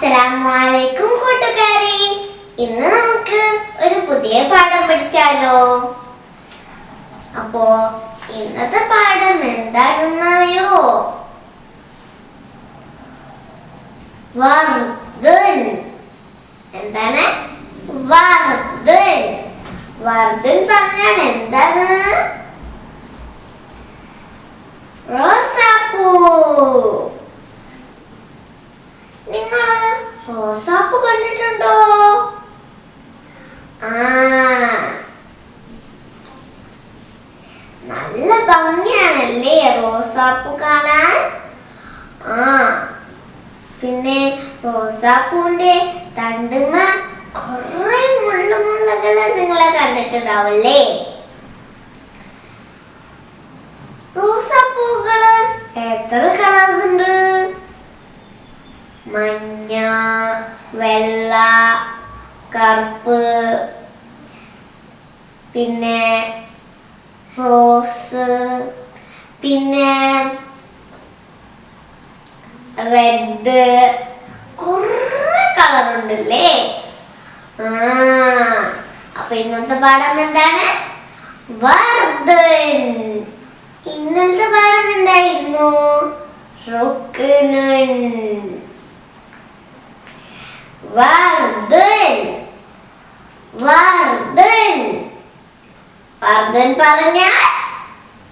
അസ്സലാമലൈക്കും കൂട്ടുകാരെ. ഇന്ന് നമുക്ക് ഒരു പുതിയ പാഠം പഠിച്ചാലോ? അപ്പോ ഇന്നത്തെ പാഠം എന്താണെന്നറിയോ? വർദ്ധൻ. എന്താണ്? വർദ്ധൻ. വർദ്ധൻ പറഞ്ഞാൽ എന്താണ്? റോസാപ്പൂ. റോസാപ്പൂ കണ്ടിട്ടുണ്ടോ? നല്ല ഭംഗിയാണല്ലേ റോസാപ്പ് കാണാൻ? ആ. പിന്നെ റോസാപ്പൂവിന്റെ തണ്ടുന്ന കുറെ മുള്ളു മുള്ളകൾ നിങ്ങളെ കണ്ടിട്ടുണ്ടാവല്ലേ റോസാപ്പൂകൾ എത്ര വെള്ള കറുപ്പ് പിന്നെ റോസ് പിന്നെ റെഡ്. കുറേ കളറുണ്ടല്ലേ അപ്പൊ ഇന്നത്തെ പാഠം എന്താണ്? വർദ്ധൻ. ഇന്നത്തെ പാഠം എന്തായിരുന്നു? റുക്നുൻ വർദ്ധൻ വർദ്ധൻ വർദ്ധൻ പറഞ്ഞാൽ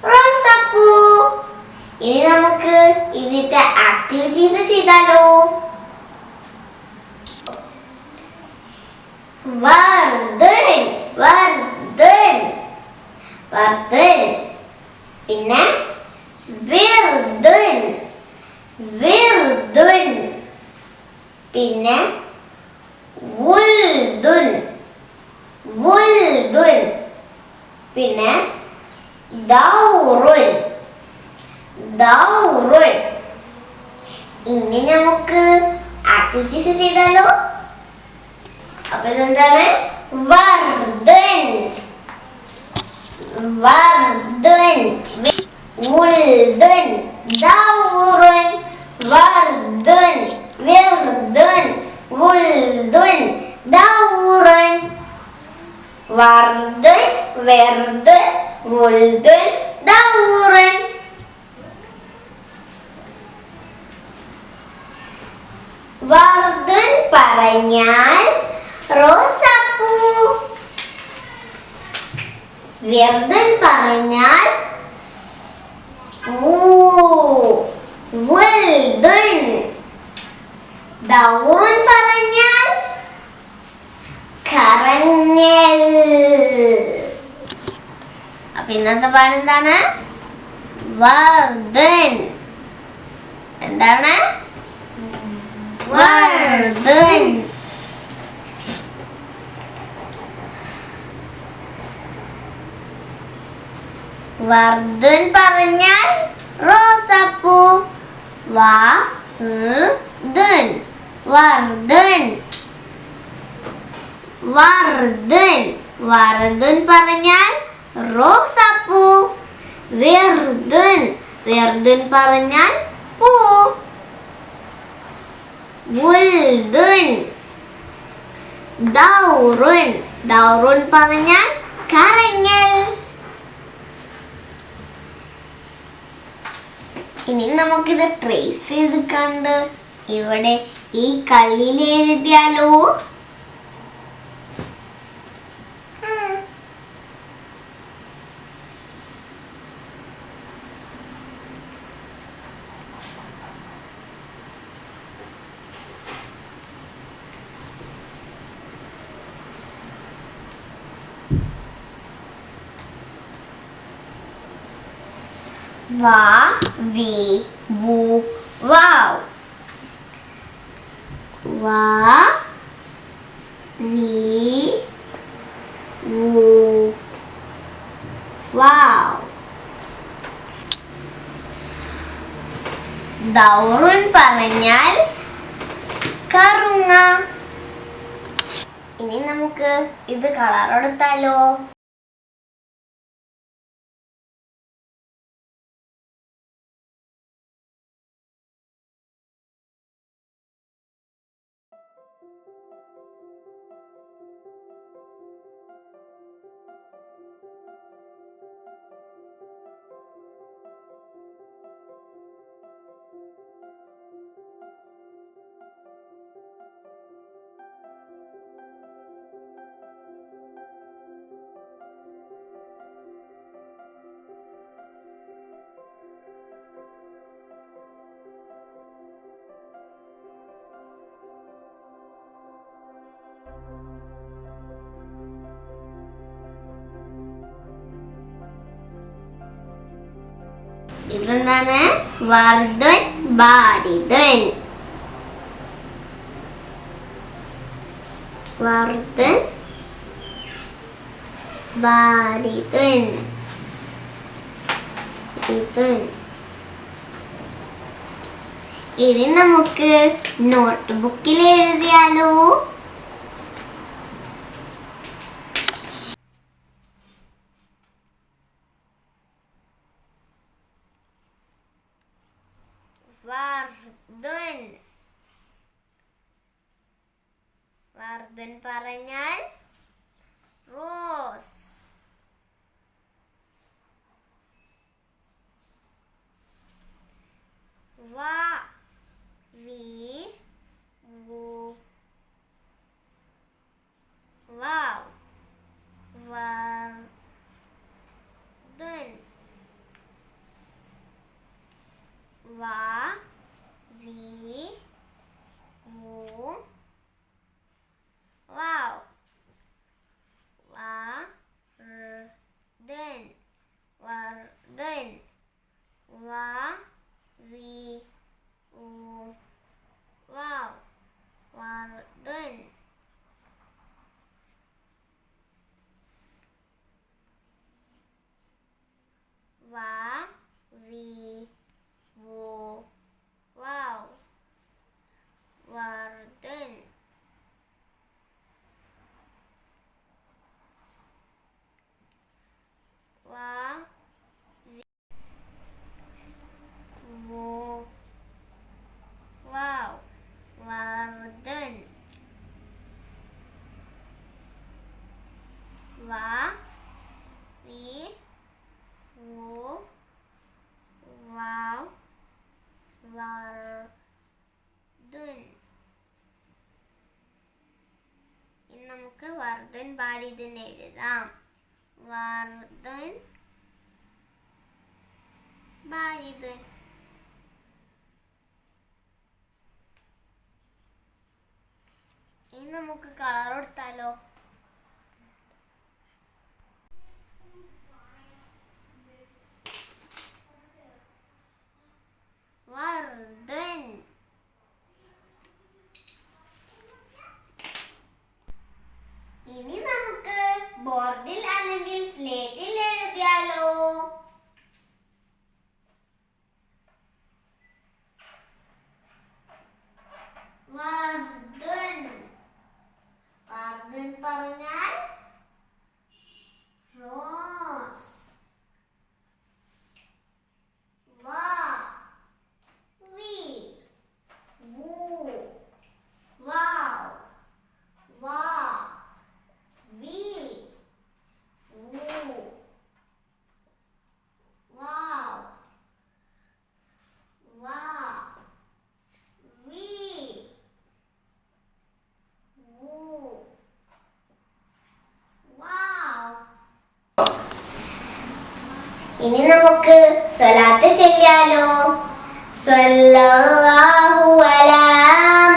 റോസാപ്പൂ ഇനി നമുക്ക് ഇതിന്റെ ആക്ടിവിറ്റീസ് ചെയ്താലോ വർദ്ധൻ വർദ്ധൻ വർദ്ധൻ പിന്നെ വിർദ്ധൻ വിർദ്ധൻ പിന്നെ വുൽദുൻ വുൽദുൻ പിന്നെ ദൗറുൻ. ദൗറുൻ. ഇനി നമുക്ക് ആക്ടിവിറ്റീസ് ചെയ്താലോ? അപ്പൊ ഇതെന്താണ്? വർദ്ധൻ വർദ്ധൻ ഉൾദൻ ദൗറുൻ. വർദ്ധൻ വിർദ്ധൻ വുൽദുൻ ദൗറുൻ വർദ്ധൻ വെർദ് വുൽദുൻ ദൗറൻ വർദ്ധൻ പറഞ്ഞാൽ റോസപ്പൂ. വ്യർദ്ധൻ പറഞ്ഞാൽ പൂ. വുൽദുൻ ദൗറുൻ പറഞ്ഞാൽ കറങ്ങൽ അപ്പൊ ഇന്നത്തെ പാഠം എന്താണ്? വർദ്ധൻ എന്താണ് വർദ്ധൻ പറഞ്ഞാൽ റോസപ്പൂ. വർദ്ധൻ വർദ്ധൻ വർദ്ധൻ വർദ്ധൻ പറഞ്ഞാൽ റോസാപ്പൂ. വെർദുൻ. വെർദുൻ പറഞ്ഞാൽ പൂ. വുൽദുൻ. ദൗറുൻ. ദൗറുൻ പറഞ്ഞാൽ കറങ്ങൽ ഇനി നമുക്കിത് ട്രേസ് ചെയ്ത് കണ്ട് ഇവിടെ ഈ കള്ളിയിൽ എഴുതിയാലോ? വാ വി വു വാവ് വാ വി വു വാവ് ദൗറുൻ പറഞ്ഞാൽ കറുങ്ങ ഇനി നമുക്ക് ഇത് കളർ എടുത്താലോ ഇതെന്താണ്? വർദ്ധൻ ബാരിതൻ വർദ്ധൻ ഇതൻ ഇനി നമുക്ക് നോട്ട് ബുക്കിൽ എഴുതിയാലോ വർദ്ധൻ വർദ്ധൻ പറഞ്ഞാൽ റോസ് വാ വി വു വാവ് വർദ്ധൻ വാ വി വു വാവ് വർദ്ധൻ വർദ്ധൻ വാ വി വു വാവ് വർദ്ധൻ വാ വി വു വാവ് വർദ്ധൻ വാ വി വു വാവ് വർദ്ധൻ വാ വി വു വാവ് വർദ്ധൻ ഇനി നമുക്ക് വർദ്ധൻ ബാരിതൻ എഴുതാം വർദ്ധൻ ബാരിതൻ ഇനി നമുക്ക് കളർ കൊടുത്താലോ? ഇനി നമുക്ക് സ്വലാത്ത് ചൊല്ലിയാലോ സ്വല്ലല്ലാഹു അലാ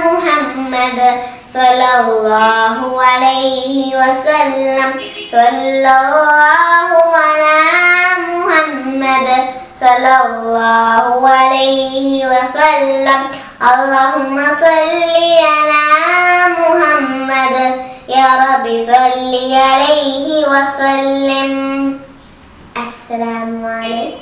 മുഹമ്മദ് സ്വല്ലല്ലാഹു അലൈഹി വസല്ലം സ്വല്ലല്ലാഹു അലാ മുഹമ്മദ് സ്വല്ലല്ലാഹു അലൈഹി വസല്ലം اللهم صل على محمد يا رب صل عليه وسلم Assalamu alaikum.